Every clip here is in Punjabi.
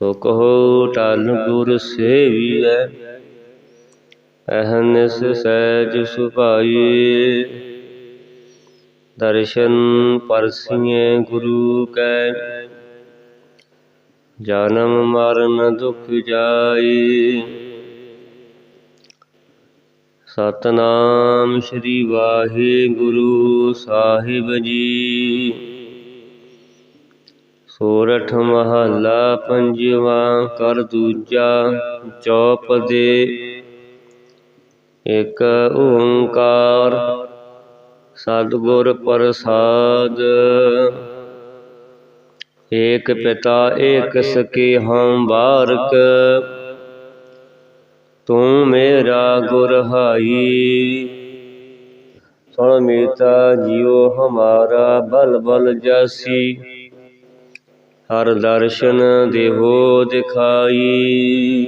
ਸੋ ਕਹੋ ਟਲ ਗੁਰ ਸੇਵੀਐ ਅਹਨਿਸ ਸਹਿਜ ਸੁਭਾਈ ਦਰਸ਼ਨ ਪਰਸੀਏ ਗੁਰੂ ਕੈ, ਜਨਮ ਮਰਨ ਦੁਖ ਜਾਈ। ਸਤਨਾਮ ਸ੍ਰੀ ਵਾਹਿਗੁਰੂ ਸਾਹਿਬ ਜੀ। ਸੋਰਠ ਮਹੱਲਾ ਪੰਜਵਾਂ, ਕਰ ਦੂਜਾ ਚੌਪ ਦੇ। ਇਕ ਓੰਕਾਰ, ਸਤਿਗੁਰ ਪ੍ਰਸਾਦ। ਏਕ ਪਿਤਾ ਏਕ ਸਕੇ ਹਮ ਬਾਰਕ, ਤੂੰ ਮੇਰਾ ਗੁਰ ਹਾਈ। ਸੁਣ ਮੀਤਾ ਜਿਉ ਹਮਾਰਾ ਬਲ ਬਲ ਜਾਸੀ। ਹਰ ਦਰਸ਼ਨ ਦੇਹੋ ਦਿਖਾਈ।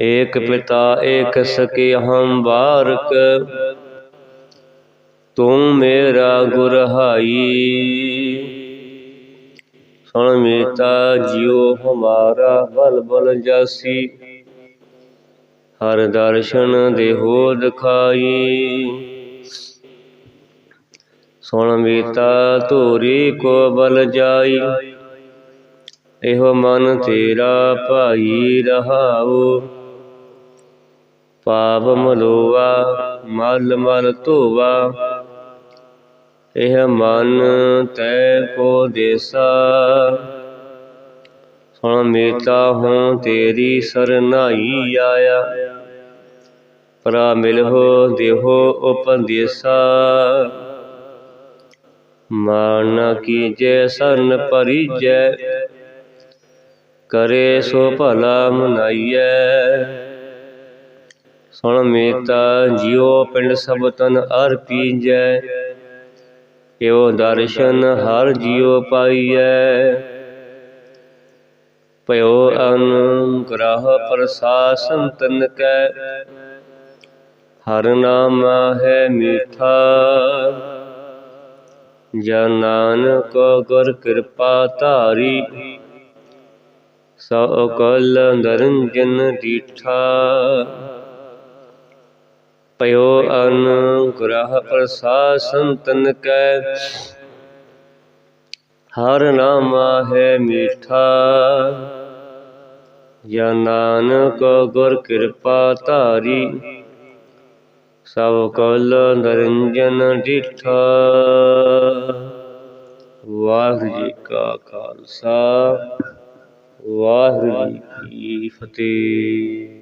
ਏਕ ਪਿਤਾ, ਏਕ ਸਕੇ ਹਮ ਬਾਰਕ ਤੂੰ ਮੇਰਾ ਗੁਰ ਹਾਈ। ਸੁਣ ਮੀਤਾ, ਜਿਉ ਹਮਾਰਾ ਬਲ ਬਲ ਜਾਸੀ। ਹਰ ਦਰਸ਼ਨ ਦੇਹੋ ਦਿਖਾਈ। ਸੁਣ ਮੀਤਾ ਧੂਰੀ ਕੋ ਬਲ ਜਾਈ। ਇਹੋ ਮਨ ਤੇਰਾ ਭਾਈ ਰਹਾਉ। ਪਾਪ ਮਲੋਆ, ਮਲ ਮਲ ਧੋਵਾ ਇਹ ਮਨ ਤੈ ਕੋ ਦੇਸਾ। ਸੁਣ ਮੀਤਾ ਹੂੰ ਤੇਰੀ ਸਰਨਾਈ ਆਇਆ। ਪਰਾ ਮਿਲਹੁ, ਦੇਹੋ ਉਪਦੇਸਾ। ਮਾਨ ਕੀਜੈ ਸਰਨ ਪਰਿਜੈ, ਕਰੇ ਸੋ ਭਲਾ ਮਨਾਈਐ। ਸੁਣ ਮੇਤਾ, ਜਿਉ ਪਿੰਡ ਸਭ ਤਨ ਅਰਪੀਜੈ ਏਉ ਦਰਸ਼ਨ ਹਰ ਜਿਉ ਪਾਈਐ। ਭਇਓ ਅਨੁਗ੍ਰਹ ਪ੍ਰਸਾਸਨ ਤਨ ਕੈ, ਹਰ ਨਾਮ ਹੈ ਮੀਠਾ। ਜਨ ਨਾਨਕ ਗੁਰ ਕਿਰਪਾ ਧਾਰੀ। ਸੋ ਕਲ ਨਰੰਜਨ ਦੀਠਾ ਪਇਓ ਅਨੁਗ੍ਰਹ ਪ੍ਰਸਾਸਨ ਤਨ ਕੈ। ਹਰ ਨਾਮ ਹੈ ਮੀਠਾ। ਜਨ ਨਾਨਕ ਗੁਰ ਕਿਰਪਾ ਧਾਰੀ। ਸਭ ਕਲ ਨਰੰਜਨ ਡਿਠਾ। ਵਾਹਿਗੁਰੂ ਜੀ ਕਾ ਖਾਲਸਾ ਵਾਹਿਗੁਰੂ ਜੀ ਕੀ ਫਤਿਹ।